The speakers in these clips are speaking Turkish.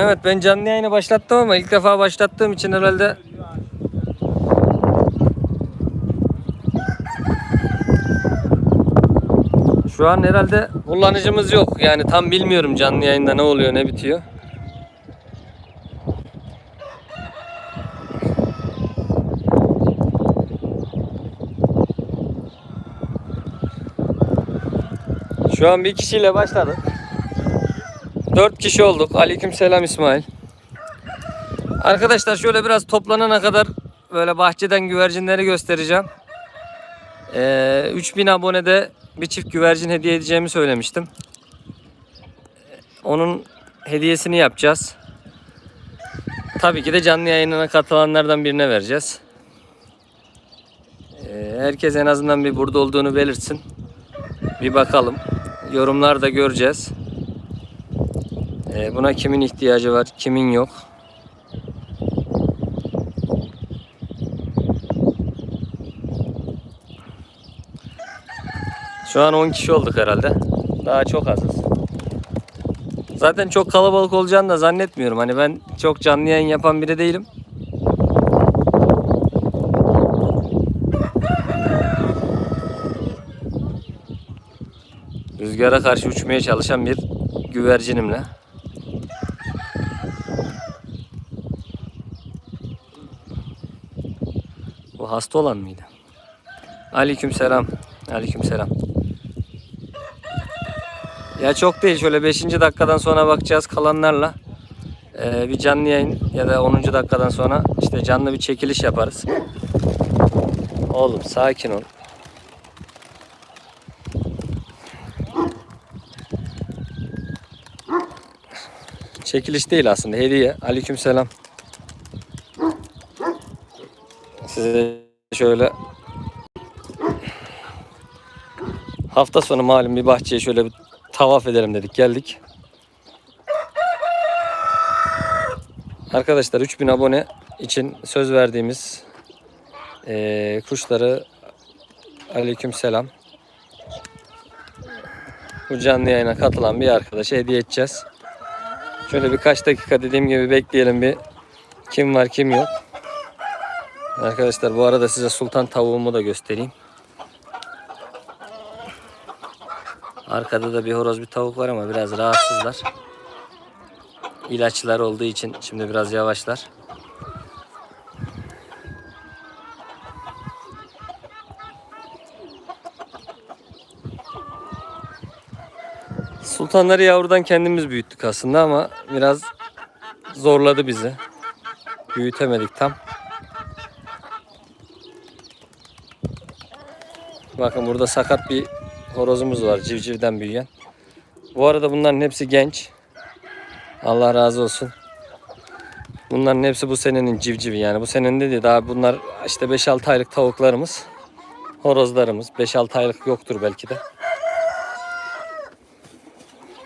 Evet ben canlı yayını başlattım ama ilk defa başlattığım için herhalde Şu an herhalde kullanıcımız yok. Yani tam bilmiyorum canlı yayında ne oluyor ne bitiyor. Şu an bir kişiyle başladık. Dört kişi olduk. Aleyküm selam İsmail. Arkadaşlar şöyle biraz toplanana kadar böyle bahçeden güvercinleri göstereceğim. Ee, 3000 abonede bir çift güvercin hediye edeceğimi söylemiştim. Onun hediyesini yapacağız. Tabii ki de canlı yayınına katılanlardan birine vereceğiz. Ee, herkes en azından bir burada olduğunu belirtsin. Bir bakalım. Yorumlarda göreceğiz. Ee, buna kimin ihtiyacı var, kimin yok. Şu an 10 kişi olduk herhalde. Daha çok azız. Zaten çok kalabalık olacağını da zannetmiyorum. Hani ben çok canlı yayın yapan biri değilim. Rüzgara karşı uçmaya çalışan bir güvercinimle. Hasta olan mıydı? Aleyküm selam. Aleyküm selam. Ya çok değil şöyle 5. dakikadan sonra bakacağız kalanlarla. Ee, bir canlı yayın ya da 10. dakikadan sonra işte canlı bir çekiliş yaparız. Oğlum sakin ol. Çekiliş değil aslında hediye. Aleyküm selam. Size şöyle hafta sonu malum bir bahçeye şöyle bir tavaf edelim dedik geldik. Arkadaşlar 3000 abone için söz verdiğimiz eee, kuşları aleyküm selam. Bu canlı yayına katılan bir arkadaşa hediye edeceğiz. Şöyle birkaç dakika dediğim gibi bekleyelim bir kim var kim yok. Arkadaşlar bu arada size sultan tavuğumu da göstereyim. Arkada da bir horoz bir tavuk var ama biraz rahatsızlar. İlaçlar olduğu için şimdi biraz yavaşlar. Sultanları yavrudan kendimiz büyüttük aslında ama biraz zorladı bizi. Büyütemedik tam. Bakın burada sakat bir horozumuz var civcivden büyüyen. Bu arada bunların hepsi genç. Allah razı olsun. Bunların hepsi bu senenin civcivi yani bu senenin dedi daha bunlar işte 5-6 aylık tavuklarımız. Horozlarımız 5-6 aylık yoktur belki de.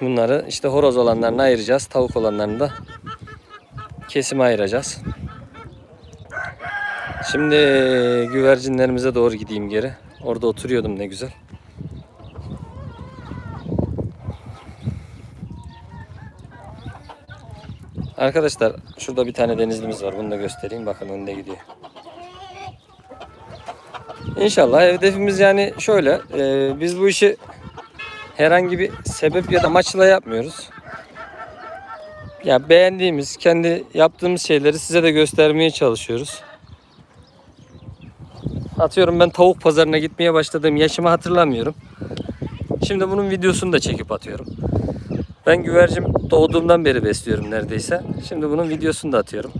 Bunları işte horoz olanlarını ayıracağız. Tavuk olanlarını da kesime ayıracağız. Şimdi güvercinlerimize doğru gideyim geri. Orada oturuyordum ne güzel. Arkadaşlar şurada bir tane denizlimiz var. Bunu da göstereyim. Bakın önde gidiyor. İnşallah hedefimiz yani şöyle. e, biz bu işi herhangi bir sebep ya da maçla yapmıyoruz. Ya beğendiğimiz, kendi yaptığımız şeyleri size de göstermeye çalışıyoruz. Atıyorum ben tavuk pazarına gitmeye başladığım yaşımı hatırlamıyorum. Şimdi bunun videosunu da çekip atıyorum. Ben güvercin doğduğumdan beri besliyorum neredeyse. Şimdi bunun videosunu da atıyorum.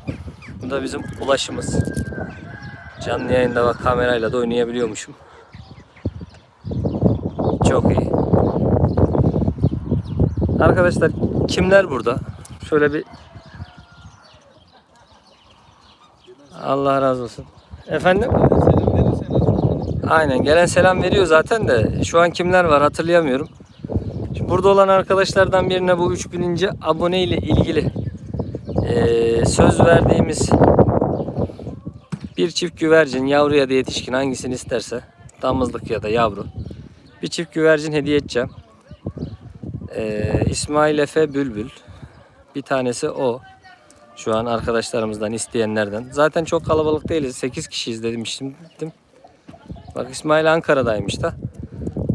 Bu da bizim ulaşımız. Canlı yayında bak kamerayla da oynayabiliyormuşum. Çok iyi. Arkadaşlar kimler burada? Şöyle bir Allah razı olsun. Efendim? Aynen gelen selam veriyor zaten de şu an kimler var hatırlayamıyorum. Şimdi burada olan arkadaşlardan birine bu 3000. abone ile ilgili eee, söz verdiğimiz bir çift güvercin yavru ya da yetişkin hangisini isterse damızlık ya da yavru bir çift güvercin hediye edeceğim. Eee, İsmail Efe Bülbül Bir tanesi o. Şu an arkadaşlarımızdan isteyenlerden. Zaten çok kalabalık değiliz. 8 kişiyiz demiştim. Bak İsmail Ankara'daymış da.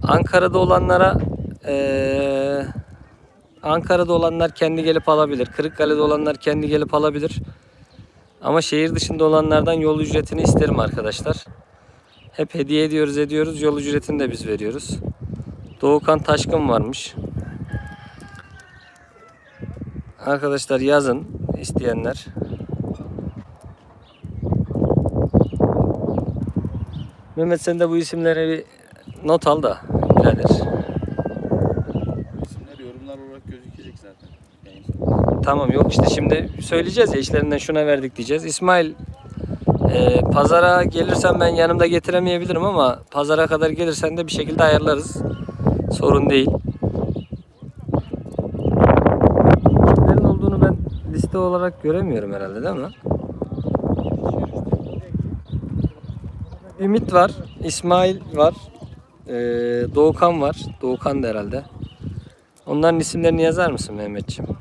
Ankara'da olanlara eee, Ankara'da olanlar kendi gelip alabilir. Kırıkkale'de olanlar kendi gelip alabilir. Ama şehir dışında olanlardan yol ücretini isterim arkadaşlar. Hep hediye ediyoruz ediyoruz. Yol ücretini de biz veriyoruz. Doğukan Taşkın varmış. Arkadaşlar yazın isteyenler. Mehmet sen de bu isimlere bir not al da birader. İsimler yorumlar olarak gözükecek zaten. Tamam yok işte şimdi söyleyeceğiz ya işlerinden şuna verdik diyeceğiz. İsmail e, pazara gelirsen ben yanımda getiremeyebilirim ama pazara kadar gelirsen de bir şekilde ayarlarız. Sorun değil. Kimlerin olduğunu ben liste olarak göremiyorum herhalde değil mi? Ümit var, İsmail var, e, Doğukan var. Doğukan da herhalde. Onların isimlerini yazar mısın Mehmetciğim?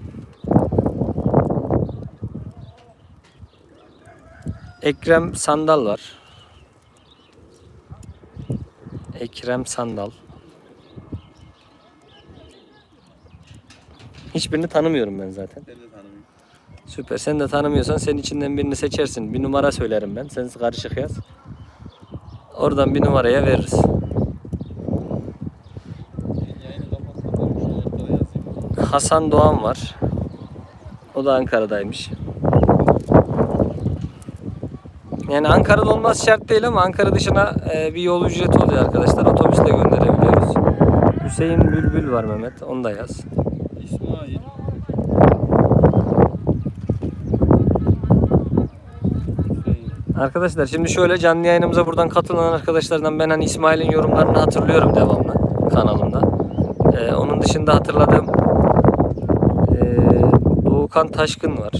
Ekrem Sandal var. Ekrem Sandal. Hiçbirini tanımıyorum ben zaten. Ben de tanımıyorum. Süper. Sen de tanımıyorsan senin içinden birini seçersin. Bir numara söylerim ben. Sen karışık yaz. Oradan bir numaraya veririz. Hasan Doğan var. O da Ankara'daymış. Yani Ankara'da olması şart değil ama Ankara dışına e, bir yol ücreti oluyor arkadaşlar. Otobüsle gönderebiliyoruz. Hüseyin Bülbül var Mehmet. Onu da yaz. İsmail. Arkadaşlar şimdi şöyle canlı yayınımıza buradan katılan arkadaşlardan ben hani İsmail'in yorumlarını hatırlıyorum devamlı kanalımda. Ee, onun dışında hatırladığım ee, Doğukan Taşkın var.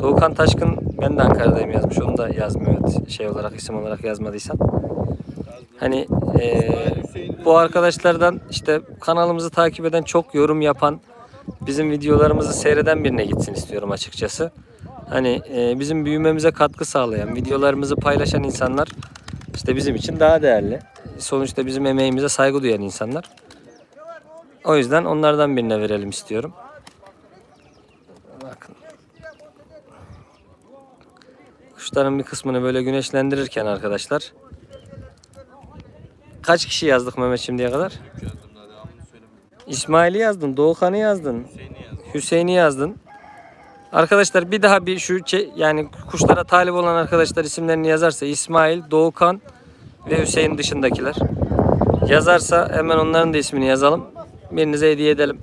Doğukan Taşkın ben de Ankara'dayım yazmış. Onu da yazmıyor evet, şey olarak isim olarak yazmadıysan. Hani ee, bu arkadaşlardan işte kanalımızı takip eden çok yorum yapan bizim videolarımızı seyreden birine gitsin istiyorum açıkçası. Hani e, bizim büyümemize katkı sağlayan, videolarımızı paylaşan insanlar işte bizim için daha değerli. Sonuçta bizim emeğimize saygı duyan insanlar. O yüzden onlardan birine verelim istiyorum. Bakın. Kuşların bir kısmını böyle güneşlendirirken arkadaşlar Kaç kişi yazdık Mehmet şimdiye kadar? İsmail'i yazdın, Doğukan'ı yazdın. Hüseyin'i yazdın. Arkadaşlar bir daha bir şu yani kuşlara talip olan arkadaşlar isimlerini yazarsa İsmail, Doğukan ve Hüseyin dışındakiler yazarsa hemen onların da ismini yazalım. Birinize hediye edelim.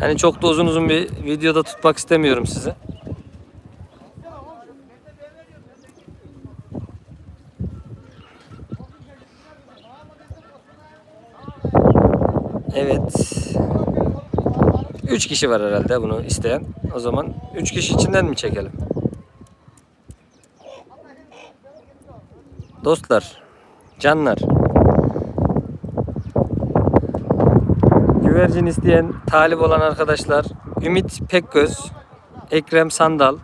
Hani çok da uzun uzun bir videoda tutmak istemiyorum sizi. Evet. 3 kişi var herhalde bunu isteyen. O zaman 3 kişi içinden mi çekelim? Dostlar, canlar. Güvercin isteyen, talip olan arkadaşlar Ümit Pekgöz, Ekrem Sandal.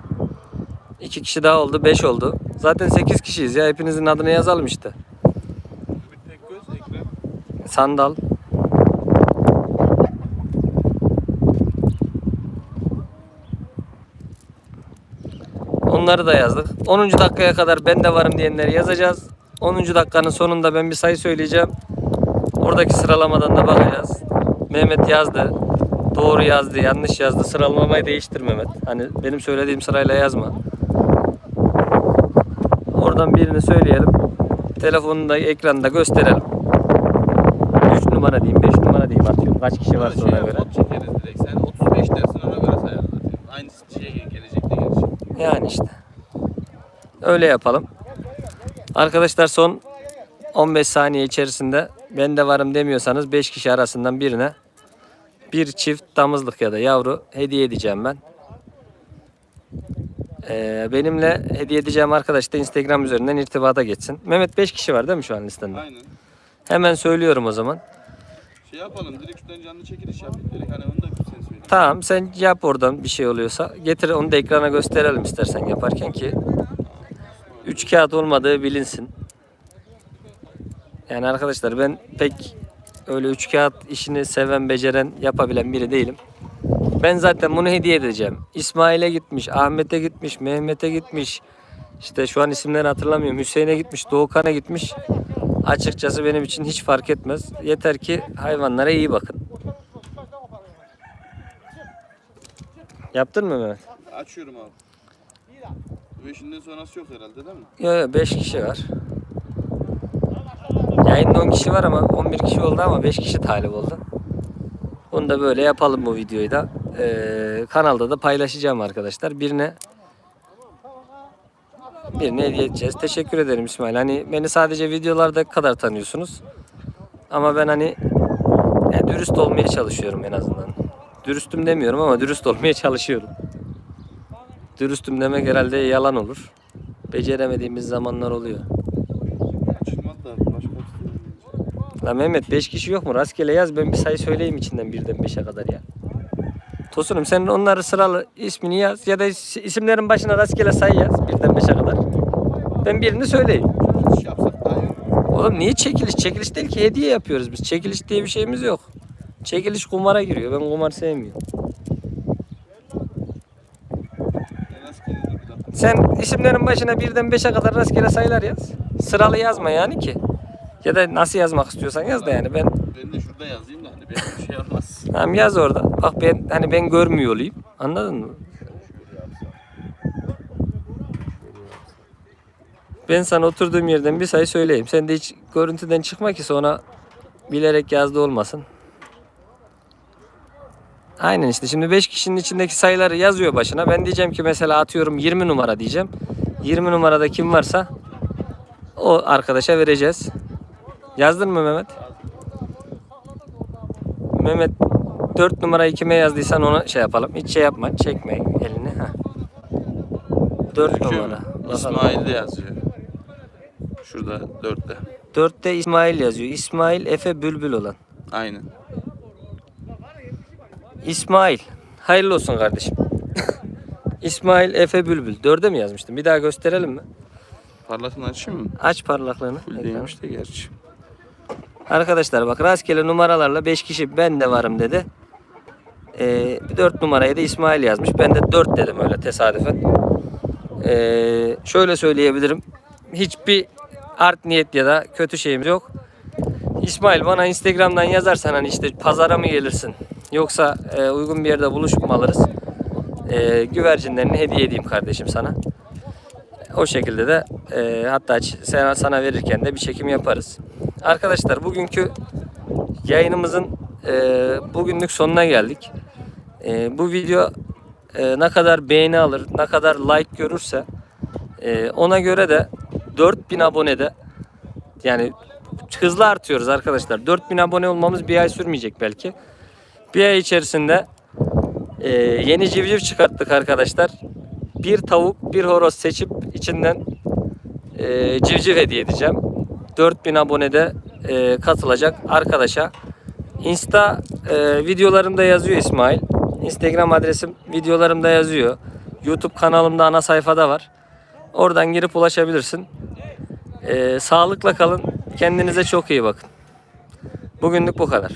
2 kişi daha oldu, 5 oldu. Zaten 8 kişiyiz ya. Hepinizin adını yazalım işte. Ümit Tekgöz, Ekrem. Sandal. Onları da yazdık. 10. dakikaya kadar ben de varım diyenleri yazacağız. 10. dakikanın sonunda ben bir sayı söyleyeceğim. Oradaki sıralamadan da bakacağız. Mehmet yazdı. Doğru yazdı, yanlış yazdı. Sıralamayı değiştir Mehmet. Hani benim söylediğim sırayla yazma. Oradan birini söyleyelim. Telefonunu da ekranda gösterelim. 3 numara diyeyim, 5 numara diyeyim atıyorum. Kaç kişi varsa ona Şeye göre. Mod çekeriz direkt. Sen 35 dersin ona göre. Aynı şeye gelecekte gelecek. Yani işte. Öyle yapalım. Arkadaşlar son 15 saniye içerisinde ben de varım demiyorsanız 5 kişi arasından birine bir çift damızlık ya da yavru hediye edeceğim ben. Ee, benimle hediye edeceğim arkadaş da Instagram üzerinden irtibata geçsin. Mehmet 5 kişi var değil mi şu an listende? Aynen. Hemen söylüyorum o zaman. Şey yapalım direkt şuradan canlı çekiliş yapayım. Direkt hani onu da sen söyle. Tamam sen yap oradan bir şey oluyorsa. Getir onu da ekrana gösterelim istersen yaparken ki üç kağıt olmadığı bilinsin. Yani arkadaşlar ben pek öyle üç kağıt işini seven, beceren, yapabilen biri değilim. Ben zaten bunu hediye edeceğim. İsmail'e gitmiş, Ahmet'e gitmiş, Mehmet'e gitmiş. İşte şu an isimleri hatırlamıyorum. Hüseyin'e gitmiş, Doğukan'a gitmiş. Açıkçası benim için hiç fark etmez. Yeter ki hayvanlara iyi bakın. Yaptın mı Mehmet? Açıyorum abi. Beşinden sonrası yok herhalde değil mi? Yok yok 5 kişi var. Yayında 10 kişi var ama 11 kişi oldu ama 5 kişi talip oldu. Bunu da böyle yapalım bu videoyu da. Ee, kanalda da paylaşacağım arkadaşlar. Birine birine hediye edeceğiz. Teşekkür ederim İsmail. Hani beni sadece videolarda kadar tanıyorsunuz. Ama ben hani ya dürüst olmaya çalışıyorum en azından. Dürüstüm demiyorum ama dürüst olmaya çalışıyorum. Dürüstüm demek herhalde yalan olur. Beceremediğimiz zamanlar oluyor. La Mehmet 5 kişi yok mu? Rastgele yaz ben bir sayı söyleyeyim içinden birden 5'e kadar ya. Tosunum sen onları sıralı ismini yaz ya da is- isimlerin başına rastgele sayı yaz birden 5'e kadar. Ben birini söyleyeyim. Oğlum niye çekiliş? Çekiliş değil ki hediye yapıyoruz biz. Çekiliş diye bir şeyimiz yok. Çekiliş kumara giriyor. Ben kumar sevmiyorum. En az keliydi bir dakika. Sen isimlerin başına birden 5'e kadar rastgele sayılar yaz. Sıralı yazma yani ki. Ya da nasıl yazmak istiyorsan yaz da yani ben Ben de şurada yazayım da hani benim bir şey olmaz. Tamam yaz orada. Bak ben hani ben görmüyor olayım. Anladın mı? Ben sana oturduğum yerden bir sayı söyleyeyim. Sen de hiç görüntüden çıkma ki sonra bilerek yazdı olmasın. Aynen işte şimdi 5 kişinin içindeki sayıları yazıyor başına. Ben diyeceğim ki mesela atıyorum 20 numara diyeceğim. 20 numarada kim varsa o arkadaşa vereceğiz. Yazdın mı Mehmet? Mehmet 4 numarayı kime yazdıysan onu şey yapalım. Hiç şey yapma. Çekme elini. Heh. 4 numara. Bakalım. İsmail de yazıyor. Şurada dörtte. 4'te İsmail yazıyor. İsmail Efe Bülbül olan. Aynen. İsmail. Hayırlı olsun kardeşim. İsmail Efe Bülbül. 4'e mi yazmıştım? Bir daha gösterelim mi? Parlatını açayım mı? Aç parlaklığını. Full değilmiş de gerçi. Arkadaşlar bak rastgele numaralarla 5 kişi ben de varım dedi. Ee, 4 numaraya da İsmail yazmış. Ben de 4 dedim öyle tesadüfen. Ee, şöyle söyleyebilirim. Hiçbir art niyet ya da kötü şeyimiz yok. İsmail bana Instagram'dan yazarsan hani işte pazara mı gelirsin yoksa e, uygun bir yerde buluşup alırız? E, güvercinlerini hediye edeyim kardeşim sana. O şekilde de e, hatta sana, sana verirken de bir çekim yaparız. Arkadaşlar bugünkü yayınımızın e, bugünlük sonuna geldik. E, bu video e, ne kadar beğeni alır, ne kadar like görürse e, ona göre de 4000 abonede yani hızlı artıyoruz arkadaşlar. 4000 abone olmamız bir ay sürmeyecek belki. Bir ay içerisinde e, yeni civciv çıkarttık arkadaşlar. Bir tavuk, bir horoz seçip içinden e, civciv hediye edeceğim. 4000 abonede e, katılacak arkadaşa. Insta e, videolarımda yazıyor İsmail. Instagram adresim videolarımda yazıyor. YouTube kanalımda ana sayfada var. Oradan girip ulaşabilirsin. E, sağlıkla kalın. Kendinize çok iyi bakın. Bugünlük bu kadar.